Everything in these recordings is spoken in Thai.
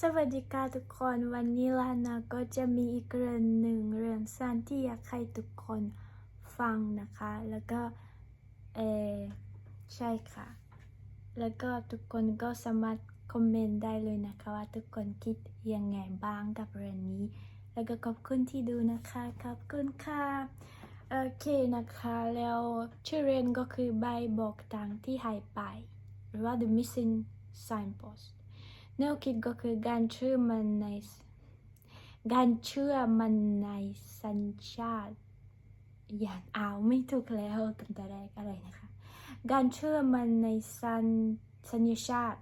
สวัสดีค่ะทุกคนวันนี้ลานาก็จะมีอีกเรื่องหนึ่งเรื่องสั้นที่อยากให้ทุกคนฟังนะคะ แล้วก็เออใช่ค่ะ แล้วก็ทุกคนก็สามารถคอมเมนต์ได้เลยนะคะว่าทุกคนคิดยังไงบ้างกับเรื่องนี้ แล้วก็ขอบคุณที่ดูนะคะขอบคุณค่ะโอเคนะคะ แล้วชื่อเรียนก็คือใบบอกทางที่หายไป หรือว่า the missing signpost แนวคิดก็คือการเชื่อมันในการเชื่อมันในสัญชาตญาณอ้าวไม่ถูกแล้วตั้งแต่แรกอะไรนะคะ การเชื่อมันในสัญสัญชาติ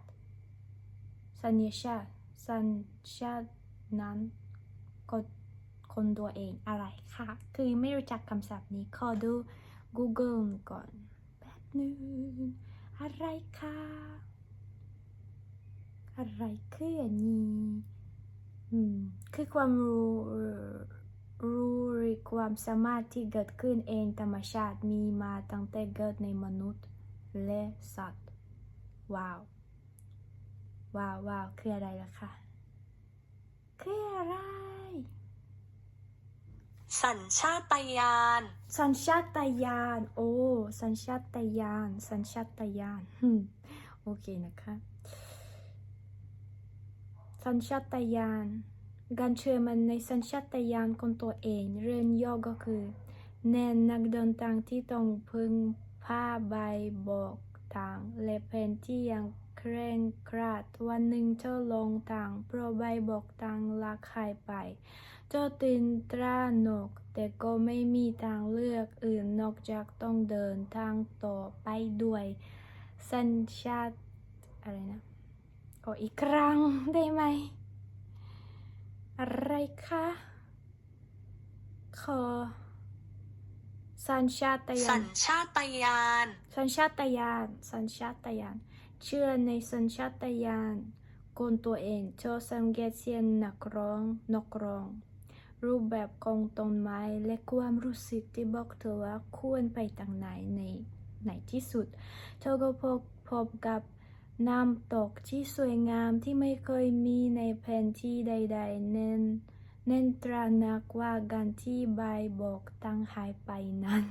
สัญชาติสัญชาตินั้นก็คนตัวเองอะไรค่ะ คือไม่รู้จักคำศัพท์นี้ขอดู Google ก่อนแป๊บหนึงอะไรค่ะ อะไรคืออันนี้อืมคือความรู้เอ่อรู้หรือความสามารถที่เกิดขึ้นเองธรรมชาติมีมาตั้งแต่เกิดในมนุษย์และสัตว์ ว้าว ว้าวว้าวคืออะไรล่ะคะคืออะไร สัญชาตญาณ สัญชาตญาณ โอ้ สัญชาตญาณ สัญชาตญาณฮึมโอเคนะคะ สัญชาตญาณการเชื่อมันในสัญชาตญาณของตัวเอง เรื่องย่อก็คือแนนนักเดินทางที่ต้องพึ่งผ้าใบบอกทาง และแผนที่ยังเคร่งครัดวันหนึ่งเธอลงทางเพราะใบบอกทางลักหายไป เจ้าตื่นตระหนก แต่ก็ไม่มีทางเลือกอื่นนอกจากต้องเดินทางต่อไปด้วย สัญชาตอะไรนะ ขออีกครั้งได้ไหม อะไรคะ ขอ สัญชาตญาสัณญชาตญาณ สัญชาตญาณสัญชาตญาณเชื่อในสัญชาตญาณคนตัวเองเธอสังเกตเสียงนักร้องนกร้อง รูปแบบของต้นไม้และความรู้สึกที่บอกเธอว่าควรไปทางไหนในในที่สุด เธอก็พบพบกับ น้ำตกที่สวยงามที่ไม่เคยมีในแผนที่ใด ๆ เน้นเน้นตระหนักว่าการที่ใบบอกตั้งหายไปนั้น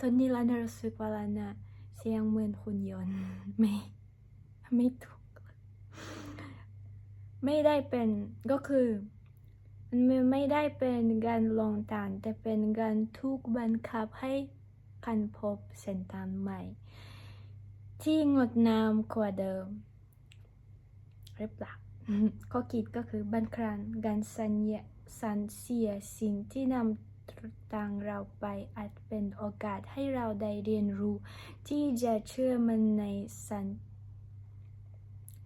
ตอนนี้ลานารู้สึกว่าลานาเสียงเหมือนหุ่นยนต์ไม่ไม่ถูก ไม่ได้เป็นก็คือมันไม่ได้เป็นการลงทานแต่เป็นการถูกบังคับให้คันพบเส้นทางใหม่ ที่งดงามกว่าเดิมหรือเปล่าข้อคิดก็คือบางครั้งการสัญญาสัญเสียสิ่งที่นำทางเราไปอาจเป็นโอกาสให้เราได้เรียนรู้ ที่จะเชื่อมันในสัญ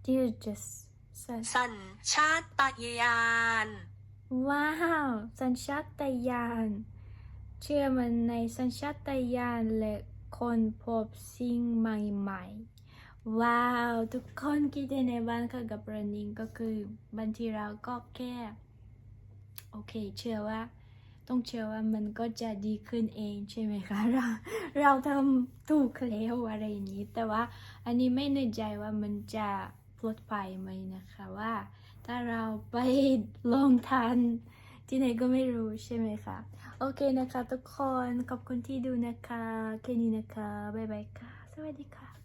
ที่จะสัญสัญชาตญาณว้าวสัญชาตญาณเชื่อมันในสัญชาตญาณและ คนพบสิ่งใหม่ๆ ว้าว ทุกคนคิดยังไงบ้างคะกับเรื่องนี้ก็คือบางทีเราก็แค่โอเค เชื่อว่า ต้องเชื่อว่ามันก็จะดีขึ้นเองใช่ไหมคะ เราเราทำถูกแล้วอะไรอย่างนี้ แต่ว่าอันนี้ไม่แน่ใจว่ามันจะปลอดภัยไหมนะคะว่า ถ้าเราไปลงทาน ที่ไหนก็ไม่รู้ใช่ไหมคะโอเคนะคะ ทุกคนขอบคุณที่ดูนะคะแค่นี้นะคะบ๊ายบายค่ะ สวัสดีค่ะ